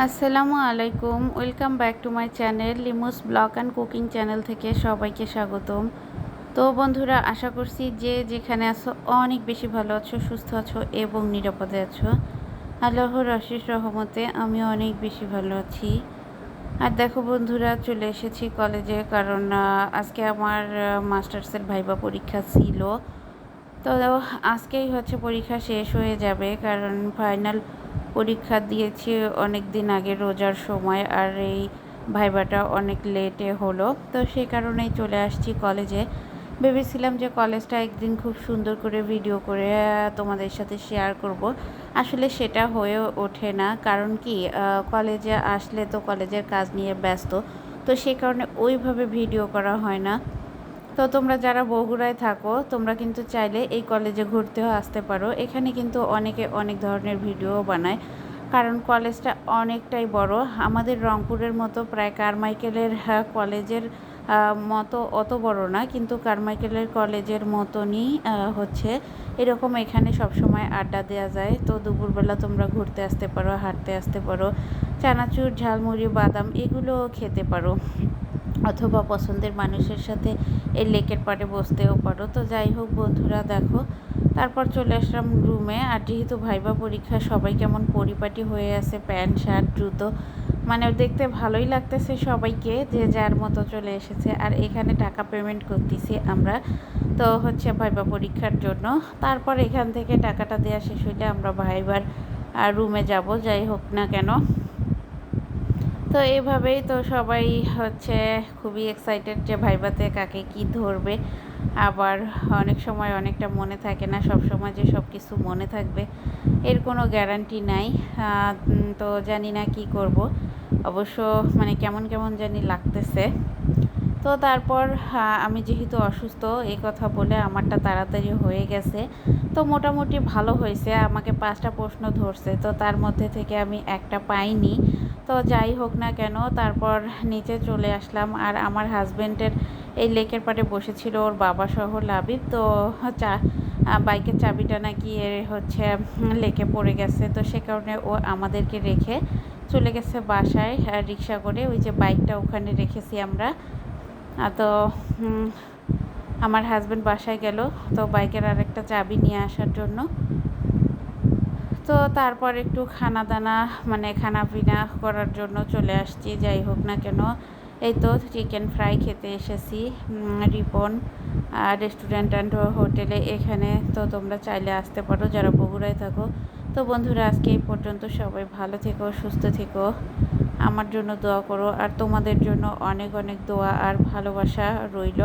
আসসালামু আলাইকুম, welcome back to my channel লিমুস blog and cooking channel থেকে সবাইকে স্বাগতম। তো বন্ধুরা, আশা করছি যে যেখানে আছো অনেক বেশি ভালো আছো, সুস্থ আছো এবং নিরাপদে আছো। আল্লাহর অশেষ রহমতে আমি অনেক বেশি ভালো আছি। আর দেখো বন্ধুরা, চলে এসেছি কলেজে কারণ আজকে আমার মাস্টার্সের ভাইবা পরীক্ষা ছিল। তো আজকেই হচ্ছে পরীক্ষা শেষ হয়ে যাবে কারণ ফাইনাল পরীক্ষা দিয়েছি অনেক দিন আগে রোজার সময় আর এই ভাইবাটা অনেক লেটে হলো। তো সেই কারণেই চলে আসছি কলেজে ভেবেছিলাম যে কলেজটা একদিন খুব সুন্দর করে ভিডিও করে তোমাদের সাথে শেয়ার করব। আসলে সেটা হয়ে ওঠে না। কারণ কি কলেজে আসলে তো কলেজের কাজ নিয়ে ব্যস্ত। তো সেই কারণে ওইভাবে ভিডিও করা হয় না। তো তোমরা যারা বগুড়ায় থাকো, তোমরা কিন্তু চাইলে এই কলেজে ঘুরতেও আসতে পারো। এখানে কিন্তু অনেকে অনেক ধরনের ভিডিও বানায়, কারণ কলেজটা অনেকটাই বড়। আমাদের রংপুরের মতো প্রায় কারমাইকেলের কলেজের মতো অত বড় না, কিন্তু কারমাইকেলের কলেজের মতনই হচ্ছে। এরকম এখানে সবসময় আড্ডা দেওয়া যায়। তো দুপুরবেলা তোমরা ঘুরতে আসতে পারো, হাঁটতে আসতে পারো। চানাচুর, ঝালমুড়ি, বাদাম এগুলো খেতে পারো। অথবা পছন্দের মানুষের সাথে এই লেকের পাড়ে বসতেও পারো। তো যাই হোক বন্ধুরা, দেখো, তারপর চলে আসলাম রুমে আর যেহেতু ভাইবা পরীক্ষা, সবাই কেমন পরিপাটি হয়ে আছে, প্যান্ট, শার্ট, জুতো মানে দেখতে ভালোই লাগতেছে সবাইকে, যে যার মতো চলে এসেছে। আর এখানে টাকা পেমেন্ট করতেছি আমরা, তো হচ্ছে ভাইবা পরীক্ষার জন্য। তারপর এখান থেকে টাকাটা দেওয়া শেষ হইলে আমরা ভাইবার রুমে যাব, যাই হোক না কেন। তো এইভাবেই তো সবাই হচ্ছে খুবই এক্সাইটেড যে ভাইবাতে কাকে কি ধরবে। আবার অনেক সময় অনেকটা মনে থাকে না, সব সময় যে সব কিছু মনে থাকবে, এর কোনো গ্যারান্টি নাই। তো জানি না কি করব। অবশ্য মানে কেমন কেমন জানি লাগতেছে। তো তারপর আমি যেহেতু অসুস্থ, এই কথা বলে আমারটা তাড়াতাড়ি হয়ে গেছে। তো মোটামুটি ভালো হয়েছে, আমাকে পাঁচটা প্রশ্ন ধরছে, তো তার মধ্যে থেকে আমি একটা পাইনি। তো যাই হোক না কেন, তারপর নিচে চলে আসলাম। আর আমার হাজব্যান্ডের এই লেকের পাড়ে বসেছিল ওর বাবা সহ লাবিব। তো চা বাইকের চাবিটা নাকি হচ্ছে লেকে পড়ে গেছে। তো সে কারণে ও আমাদেরকে রেখে চলে গেছে বাসায় রিক্সা করে। ওই যে বাইকটা ওখানে রেখেছি আমরা। তো আমার হাজব্যান্ড বাসায় গেল, তো বাইকের আরেকটা চাবি নিয়ে আসার জন্য। তো তারপর একটু খানা দানা মানে খানা পিনা করার জন্য চলে আসছি, যাই হোক না কেন। এই তো চিকেন ফ্রাই খেতে এসেছি রিপন রেস্টুরেন্ট অ্যান্ড হোটেলে এখানে। তো তোমরা চাইলে আসতে পারো, যারা বগুড়ায় থাকো। তো বন্ধুরা, আজকে এই পর্যন্ত সবাই ভালো থেকো, সুস্থ থেকো। আমার জন্য দোয়া করো আর তোমাদের জন্য অনেক অনেক দোয়া আর ভালোবাসা রইল।